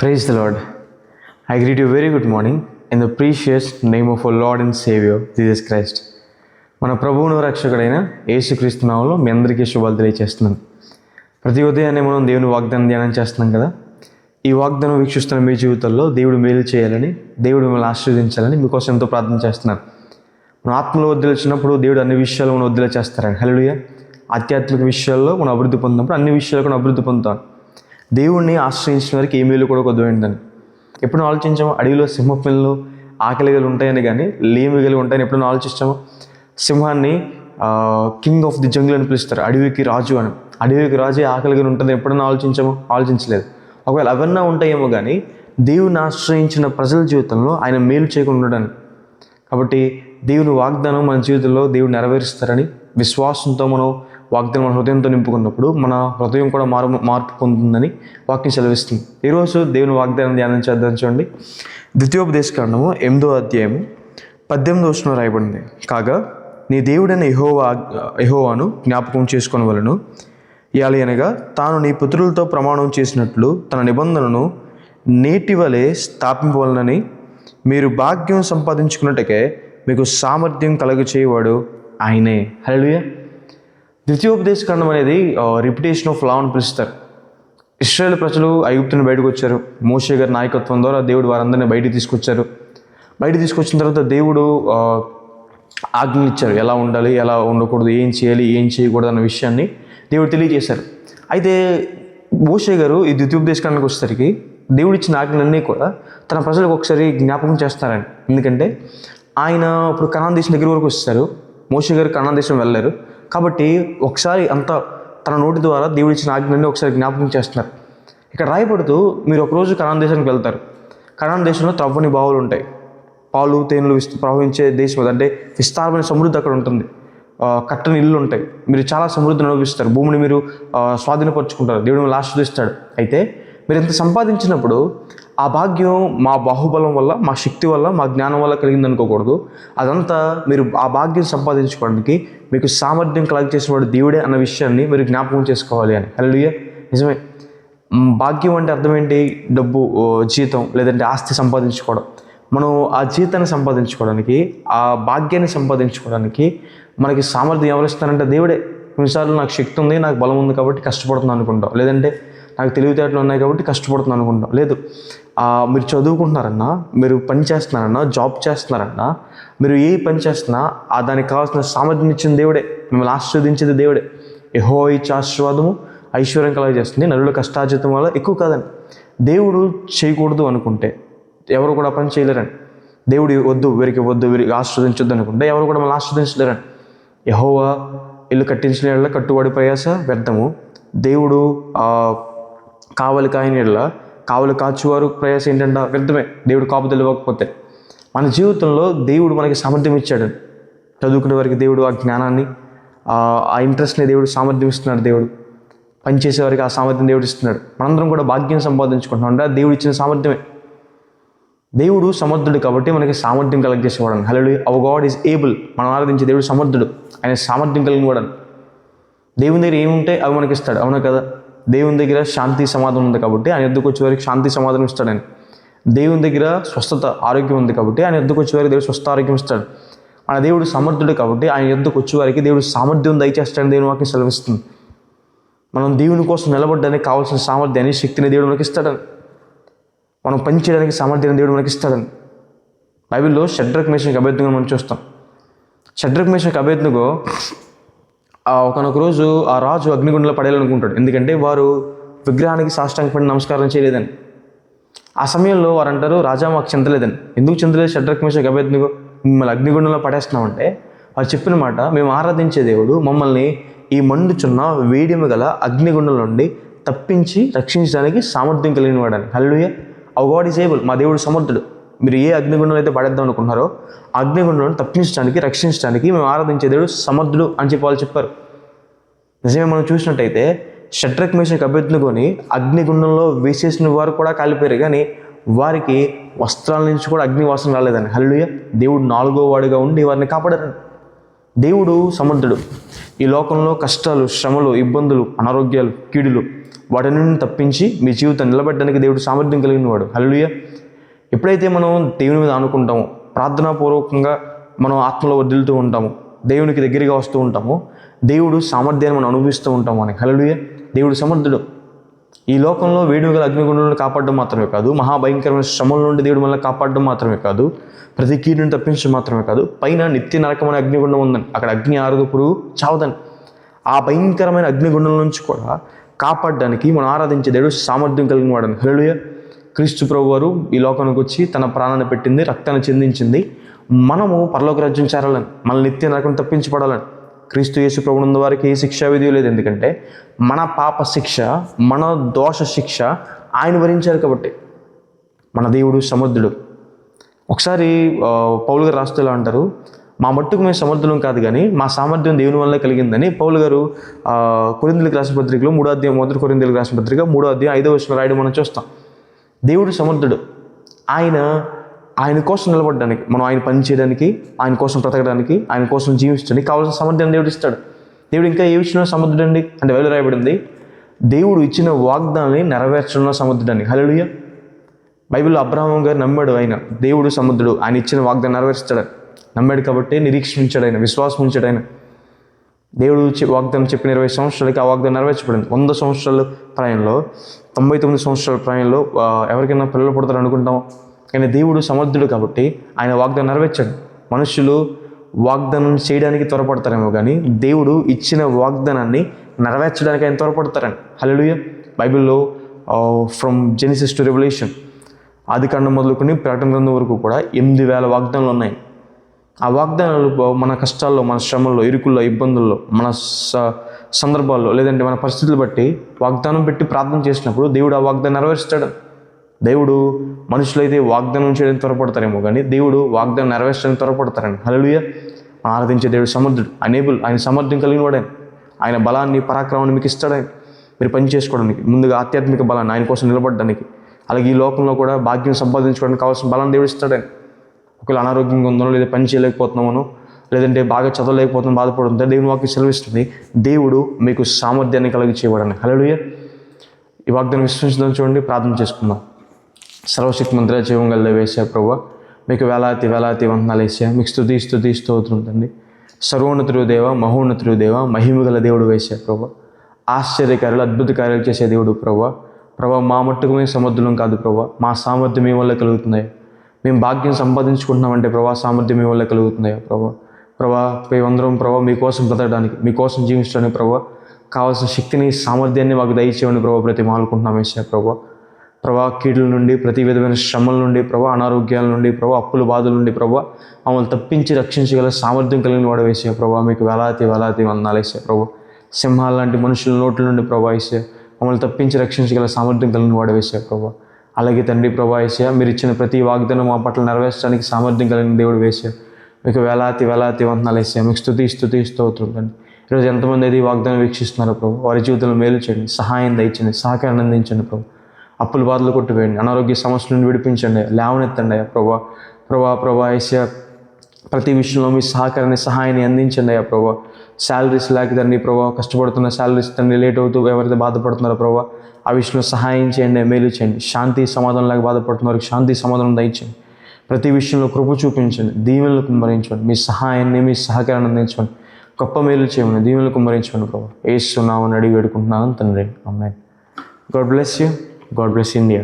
Praise the Lord. I greet you very good morning in the precious name of our Lord and Savior, Jesus Christ. మన ప్రభువును రక్షకుడైన యేసుక్రీస్తు నామంలో మీ అందరికీ శుభాలు తెలియజేస్తున్నాను ప్రతి ఉదయాన్నే మనం దేవుని వాగ్దానం ధ్యానం చేస్తున్నాం కదా? ఈ వాగ్దానం వీక్షిస్తున్న మీ జీవితంలో దేవుడు మేలు చేయాలని దేవుడు మిమ్మల్ని ఆశీర్వదించాలని మీకోసం ఎంతో ప్రార్థన చేస్తున్నాను మనం ఆత్మలో వదిలిచినప్పుడు దేవుడు అన్ని విషయాలు మనం వదిలే చేస్తారని హలోయ ఆధ్యాత్మిక విషయాల్లో మనం అభివృద్ధి పొందినప్పుడు అన్ని విషయాలు కూడా అభివృద్ధి పొందుతాం. దేవుణ్ణి ఆశ్రయించిన వారికి ఏ మేలు కూడా కొద్దుందని ఎప్పుడు ఆలోచించాము? అడవిలో సింహ పిల్లలు ఆకలిగలు ఉంటాయని కానీ లేమిగలు ఉంటాయని ఎప్పుడైనా ఆలోచించాము? సింహాన్ని కింగ్ ఆఫ్ ది జంగిల్ అని పిలుస్తారు. అడవికి రాజు అని. అడవికి రాజే ఆకలిగా ఉంటుందని ఎప్పుడైనా ఆలోచించాము? ఆలోచించలేదు. ఒకవేళ అవన్నీ ఉంటాయేమో కానీ దేవుని ఆశ్రయించిన ప్రజల జీవితంలో ఆయన మేలు చేయకుండా కాబట్టి దేవుని వాగ్దానం మన జీవితంలో దేవుడు నెరవేరుస్తారని విశ్వాసంతో మనం వాగ్దానం మన హృదయంతో నింపుకున్నప్పుడు మన హృదయం కూడా మారు మార్పు పొందుతుందని వాక్యం సెలవిస్తుంది. ఈరోజు దేవుని వాగ్దానం ధ్యానం చేద్దాం చూడండి. ద్వితీయోపదేశ కాండము ఎనిమిదో అధ్యాయము పద్దెనిమిదో వచ్చిన రాయబడింది. కాగా నీ దేవుడైన యహోవా యహోవాను జ్ఞాపకం చేసుకుని వలను ఇయాలి అనగా తాను నీ పుత్రులతో ప్రమాణం చేసినట్లు తన నిబంధనను నేటి వలె స్థాపింపవలనని మీరు భాగ్యం సంపాదించుకున్నట్టుకే మీకు సామర్థ్యం కలుగచేయవాడు ఆయనే. హలో ద్వితీయోపదేశ ఖండం అనేది రిపిటేషన్ ఆఫ్ లా అని పిలుస్తారు ఇస్రాయేల్ ప్రజలు ఐగుప్తుని బయటకు వచ్చారు. మోషే గారి నాయకత్వం ద్వారా దేవుడు వారందరినీ బయటికి తీసుకొచ్చారు. బయటికి తీసుకొచ్చిన తర్వాత దేవుడు ఆ, ఆజ్ఞలు ఇచ్చారు ఎలా ఉండాలి ఎలా ఉండకూడదు ఏం చేయాలి ఏం చేయకూడదు అన్న విషయాన్ని దేవుడు తెలియజేశారు. అయితే మోషే గారు ఈ ద్వితీయోపదేశ ఖండానికి వచ్చేసరికి దేవుడు ఇచ్చిన ఆజ్ఞలన్నీ కూడా తన ప్రజలకు ఒకసారి జ్ఞాపకం చేస్తారని. ఎందుకంటే ఆయన ఇప్పుడు కనాన్ దేశం దగ్గర వరకు వచ్చేసారు. మోషే గారు కనాన్ దేశం వెళ్ళారు కాబట్టి ఒకసారి అంత తన నోటి ద్వారా దేవుడు ఇచ్చిన ఒకసారి జ్ఞాపకం చేస్తున్నారు. ఇక్కడ రాయబడుతూ మీరు ఒకరోజు కనాన్ దేశానికి వెళ్తారు. కనాన్ దేశంలో త్రవ్వని బావులు ఉంటాయి. పాలు తేనెలు విస్తు ప్రవహించే దేశం అంటే విస్తారమైన సమృద్ధి అక్కడ ఉంటుంది. కట్టని ఇల్లు ఉంటాయి. మీరు చాలా సమృద్ధిని అనుభవిస్తారు. భూమిని మీరు స్వాధీనపరుచుకుంటారు. దేవుడు మిమ్మల్ని ఆశీర్దిస్తాడు అయితే మీరు ఎంత సంపాదించినప్పుడు ఆ భాగ్యం మా బాహుబలం వల్ల మా శక్తి వల్ల మా జ్ఞానం వల్ల కలిగింది అనుకోకూడదు అదంతా మీరు ఆ భాగ్యం సంపాదించుకోవడానికి మీకు సామర్థ్యం కలగ చేసినవాడు దేవుడే అన్న విషయాన్ని మీరు జ్ఞాపకం చేసుకోవాలి అని. హలో నిజమే. భాగ్యం అంటే అర్థం ఏంటి? డబ్బు జీతం లేదంటే ఆస్తి సంపాదించుకోవడం. మనం ఆ జీతాన్ని సంపాదించుకోవడానికి ఆ భాగ్యాన్ని సంపాదించుకోవడానికి మనకి సామర్థ్యం ఎవరు ఇస్తారంటే దేవుడే. కొన్నిసార్లు నాకు శక్తి ఉంది నాకు బలం ఉంది కాబట్టి కష్టపడుతున్నాను అనుకుంటాం. లేదంటే నాకు తెలివితేటలు ఉన్నాయి కాబట్టి కష్టపడుతున్నాను అనుకుంటాం లేదు మీరు చదువుకుంటున్నారన్నా మీరు పని చేస్తున్నారన్నా జాబ్ చేస్తున్నారన్నా మీరు ఏ పని చేస్తున్నా ఆ దానికి కావాల్సిన సామర్థ్యం ఇచ్చిన దేవుడే. మిమ్మల్ని ఆశీర్వదించేది దేవుడే. ఎహో ఇచ్చే ఆశీర్వాదము ఐశ్వర్యం కలగజేస్తుంది నలుగురు కష్టార్జితం వల్ల ఎక్కువ కాదని దేవుడు చేయకూడదు అనుకుంటే ఎవరు కూడా పని చేయలేరని దేవుడు వద్దు వీరికి వద్దు వీరికి ఆస్వాదించొద్దు అనుకుంటే ఎవరు కూడా మనం ఆస్వాదించలేరని యహోవా ఇల్లు కట్టించిన కట్టుబడి ప్రయాస వ్యర్థము. దేవుడు కావలి కాయనీళ్ళ కావలి కాచువారు ప్రయాస ఏంటంటే వ్యర్థమే. దేవుడు కాపు ఇవ్వకపోతే మన జీవితంలో దేవుడు మనకి సామర్థ్యం ఇచ్చాడు. చదువుకునే వారికి దేవుడు ఆ జ్ఞానాన్ని ఆ ఇంట్రెస్ట్ని దేవుడు సామర్థ్యం ఇస్తున్నాడు దేవుడు. పనిచేసే వారికి ఆ సామర్థ్యం దేవుడు ఇస్తున్నాడు. మనందరం కూడా భాగ్యం సంపాదించుకుంటున్నాం. అంటే దేవుడు ఇచ్చిన సామర్థ్యమే. దేవుడు సమర్థుడు కాబట్టి మనకి సామర్థ్యం కలగజేసేవాడు hello our God is able మనం ఆరాధించే దేవుడు సమర్థుడు. ఆయన సామర్థ్యం కలిగిన వాడు దేవుని దగ్గర ఏముంటే అవి మనకి ఇస్తాడు. అవునా కదా? దేవుని దగ్గర శాంతి సమాధానం ఉంది కాబట్టి ఆయన ఎద్దుకు వచ్చే వారికి శాంతి సమాధానం ఇస్తాడని. దేవుని దగ్గర స్వస్థత ఆరోగ్యం ఉంది కాబట్టి ఆయన ఎద్దుకు వచ్చే వారికి దేవుడు స్వస్థ ఆరోగ్యం ఇస్తాడు. మన దేవుడు సమర్థుడు కాబట్టి ఆయన ఎద్దుకు వచ్చే వారికి దేవుడు సామర్థ్యం దయచేస్తాడని దేవుని వాకి సెలవిస్తుంది. మనం దేవుని కోసం నిలబడడానికి కావాల్సిన సామర్థ్యాన్ని శక్తిని దేవుడు మనకి ఇస్తాడని. మనం పనిచేయడానికి సామర్థ్యాన్ని దేవుడు మనకి ఇస్తాడని. బైబిల్లో షడ్రక్ మేషన్కి అభ్యర్థిగా మనం చూస్తాం. షడ్రక్ మేషకి అభ్యర్థిగో ఒకనొక రోజు ఆ రాజు అగ్నిగుండంలో పడేయాలనుకుంటాడు. ఎందుకంటే వారు విగ్రహానికి సాష్టాంగపడి నమస్కారం చేయలేదని. ఆ సమయంలో వారు అంటారు రాజా మాకు చింతలేదని ఎందుకు చెందలేదు షడ్రక్ మేషక్ మిమ్మల్ని అగ్నిగుండంలో పడేస్తున్నామంటే వారు చెప్పిన మాట మేము ఆరాధించే దేవుడు మమ్మల్ని ఈ మండుచున్న వేడిమ గల అగ్నిగుండం నుండి తప్పించి రక్షించడానికి సామర్థ్యం కలిగిన వాడని హల్లుయ అవ ఈజ్ ఏబుల్ మా దేవుడు సమర్థుడు. మీరు ఏ అగ్నిగుండం అయితే పడేద్దాం అనుకుంటున్నారో అగ్నిగుండం తప్పించడానికి రక్షించడానికి మేము ఆరాధించే దేవుడు సమర్థుడు అని చెప్పి వాళ్ళు చెప్పారు. నిజమే మనం చూసినట్టయితే షట్రక్ మేషకు అభ్యర్థుకొని అగ్నిగుండంలో వేసేసిన వారు కూడా కాలిపోయారు. కానీ వారికి వస్త్రాల నుంచి కూడా అగ్నివాసన రాలేదని. హల్లుయ దేవుడు నాలుగో వాడిగా ఉండి వారిని కాపాడారు. దేవుడు సమర్థుడు. ఈ లోకంలో కష్టాలు శ్రమలు ఇబ్బందులు అనారోగ్యాలు కీడులు వాటి నుండి తప్పించి మీ జీవితం నిలబెట్టడానికి దేవుడు సామర్థ్యం కలిగిన వాడు హల్లుయ ఎప్పుడైతే మనం దేవుని మీద అనుకుంటామో ప్రార్థనాపూర్వకంగా మనం ఆత్మలో వదులుతూ ఉంటాము దేవునికి దగ్గరగా వస్తూ ఉంటాము దేవుడు సామర్థ్యాన్ని మనం అనుభవిస్తూ ఉంటాము అని హల్లుయ దేవుడు సమర్థుడు. ఈ లోకంలో వేడుకల గల అగ్నిగుండం కాపాడడం మాత్రమే కాదు మహాభయంకరమైన శ్రమల నుండి దేవుడు మనల్ని కాపాడడం మాత్రమే కాదు ప్రతి కీడుని తప్పించడం మాత్రమే కాదు పైన నిత్య నరకమైన అగ్నిగుండం ఉందని అక్కడ అగ్ని ఆరదు పురుగు చావదని ఆ భయంకరమైన అగ్నిగుండం నుంచి కూడా కాపాడడానికి మనం ఆరాధించే దేవుడు సామర్థ్యం కలిగిన వాడని. హలుయ క్రీస్తు ప్రభు వారు ఈ లోకానికి వచ్చి తన ప్రాణాన్ని పెట్టింది రక్తాన్ని చెందించింది. మనము పరలోక రాజ్యం చేరాలని మన నిత్య నరకం తప్పించబడాలని క్రీస్తు యేసు ప్రభు ఉన్న వారికి ఏ శిక్షా విధి లేదు. ఎందుకంటే మన పాప శిక్ష మన దోష శిక్ష ఆయన భరించారు కాబట్టి. మన దేవుడు సముద్రుడు ఒకసారి పౌలు గారు రాస్తూలా అంటారు? మా మట్టుకు మేము సమర్థులం కాదు కానీ మా సామర్థ్యం దేవుని వల్లే కలిగిందని పౌలు గారు కొరిందులకు రాసిన పత్రికలో మూడో అధ్యాయం మొదటి కొరిందులకు రాసిన పత్రిక మూడో అధ్యాయం ఐదో వచ్చిన రాయడం మనం చూస్తాం. దేవుడు సమర్థుడు. ఆయన ఆయన కోసం నిలబడడానికి మనం ఆయన పని చేయడానికి ఆయన కోసం బ్రతకడానికి ఆయన కోసం జీవించడానికి కావాల్సిన సమర్థం దేవుడు ఇస్తాడు. దేవుడు ఇంకా ఏ విషయంలో సమర్థుడండి? అంటే వేలు రాయబడింది దేవుడు ఇచ్చిన వాగ్దానాన్ని నెరవేర్చడంలో సమర్థుడండి. హలోయ బైబిల్లో అబ్రహం గారు నమ్మాడు ఆయన దేవుడు సముద్రుడు ఆయన ఇచ్చిన వాగ్దానం నెరవేర్చాడు. నమ్మాడు కాబట్టి నిరీక్షించాడు ఆయన విశ్వాసం ఉంచాడు ఆయన. దేవుడు వాగ్దానం చెప్పిన ఇరవై సంవత్సరాలకి ఆ వాగ్దానం నెరవేర్చబడింది. వంద సంవత్సరాల ప్రాయంలో తొంభై తొమ్మిది సంవత్సరాల ప్రాయంలో ఎవరికైనా పిల్లలు పుడతారు అనుకుంటాం కానీ దేవుడు సమర్థుడు కాబట్టి ఆయన వాగ్దానం నెరవేర్చాడు. మనుషులు వాగ్దానం చేయడానికి త్వరపడతారేమో కానీ దేవుడు ఇచ్చిన వాగ్దానాన్ని నెరవేర్చడానికి ఆయన త్వరపడతారని. హల్లెలూయా. బైబిల్లో ఫ్రమ్ జెనిసిస్ టు రెవల్యూషన్ ఆది కాండం మొదలుకొని ప్రకటన గ్రంథం వరకు కూడా ఎనిమిది వేల వాగ్దానాలు ఉన్నాయి. ఆ వాగ్దానాలు మన కష్టాల్లో మన శ్రమల్లో ఇరుకుల్లో ఇబ్బందుల్లో మన స- సందర్భాల్లో లేదంటే మన పరిస్థితులు బట్టి వాగ్దానం పెట్టి ప్రార్థన చేసినప్పుడు దేవుడు ఆ వాగ్దానం నెరవేరుస్తాడు. దేవుడు మనుషులైతే వాగ్దానం చేయడం త్వరపడతారేమో కానీ దేవుడు వాగ్దానం నెరవేర్చడం త్వరపడతారని. హలలుయ ఆరాధించే దేవుడు సమర్థుడు అనేబుల్ ఆయన సమర్థం కలిగిన వాడే ఆయన బలాన్ని పరాక్రమాన్ని మీకు ఇస్తాడే మీరు పని చేసుకోవడానికి ముందుగా ఆధ్యాత్మిక బలాన్ని ఆయన కోసం నిలబడడానికి అలాగే ఈ లోకంలో కూడా భాగ్యం సంపాదించుకోవడానికి కావాల్సిన బలాన్ని దేవుడు ఇస్తాడని. ఒకవేళ అనారోగ్యంగా ఉందనో లేదా పని చేయలేకపోతున్నామనో లేదంటే బాగా చదవలేకపోతున్నాం బాధపడుతుంటే దేవుని వాక్యం సెలవిస్తుంది. దేవుడు మీకు సామర్థ్యాన్ని కలిగి చేయబడని. హలోయ ఈ వాగ్దాన్ని విశ్వసించడం చూడండి ప్రార్థన చేసుకుందాం. సర్వశక్తి మంత్ర జీవం గల వేసా ప్రభు మీకు వేలాతి వేలాతి వందనాలు వేసా మీకు స్థుతి స్థుతి స్తోత్రం సర్వోన్నతుడు దేవ మహోన్నతుడు దేవ మహిమ గల దేవుడు వేసా ప్రభు. ఆశ్చర్యకార్యాలు అద్భుత కార్యాలు చేసే దేవుడు ప్రభు. ప్రభా మా మట్టుకు మేము సమర్థులం కాదు ప్రభా. మా సామర్థ్యం మీ వల్ల కలుగుతున్నాయి మేము భాగ్యం సంపాదించుకుంటున్నామంటే ప్రభా సామర్థ్యం మీ వల్ల కలుగుతున్నాయా ప్రభా. ప్రభా మేమందరం ప్రభా మీకోసం బ్రతకడానికి మీకోసం జీవించడానికి ప్రభా కావాల్సిన శక్తిని సామర్థ్యాన్ని మాకు దయచేయమని ప్రభా ప్రతి మాలుకుంటున్నాం వేసా ప్రభా. ప్రభా కీడుల నుండి ప్రతి విధమైన శ్రమల నుండి ప్రభా అనారోగ్యాల నుండి ప్రభా అప్పుల బాధల నుండి ప్రభా మమ్మల్ని తప్పించి రక్షించగల సామర్థ్యం కలిగిన వాడు వేసే ప్రభా. మీకు వేలాతి వేలాతి వందనాలు వేసే ప్రభా. సింహాల లాంటి మనుషుల నోట్ల నుండి ప్రభా వేసే మమ్మల్ని తప్పించి రక్షించగల సామర్థ్యం కలిగిన వాడు వేసే ప్రభా. అలాగే తండ్రి ప్రభా వేసే మీరు ఇచ్చిన ప్రతి వాగ్దానం మా పట్ల నెరవేర్చడానికి సామర్థ్యం కలిగిన దేవుడు వేసే మీకు వేలాతి వేలాతి వందనాలు వేసే మీకు స్థుతి స్థుతి స్తోత్రం తండ్రి. ఈరోజు ఎంతమంది అయితే వాగ్దానం వీక్షిస్తున్నారు ప్రభు. వారి జీవితంలో మేలు చేయండి సహాయం దయచండి సహకారం అందించండి ప్రభు. అప్పుల బాధలు కొట్టివేయండి అనారోగ్య సమస్యల నుండి విడిపించండి లేవనెత్తండి అయ్యా ప్రభా. ప్రభా ప్రభా ఏసా ప్రతి విషయంలో మీ సహకారాన్ని సహాయాన్ని అందించండి అయ్యా ప్రభా. శాలరీస్ లేక తండ్రి ప్రభా కష్టపడుతున్న శాలరీస్ తండ్రి లేట్ అవుతూ ఎవరైతే బాధపడుతున్నారో ప్రభా. ఆ విషయంలో సహాయం చేయండి మేలు చేయండి. శాంతి సమాధానం లేక బాధపడుతున్నారు శాంతి సమాధానం దయచేయండి. ప్రతి విషయంలో కృప చూపించండి దీవెనలు కుమ్మరించండి. మీ సహాయాన్ని మీ సహకారాన్ని అందించండి. గొప్ప మేలు చేయమని దీవెనలు కుమ్మరించండి ప్రభా ఏస్తున్నామని అడిగి వేడుకుంటున్నాను తండ్రి. అమ్మాయి God bless you. God bless India.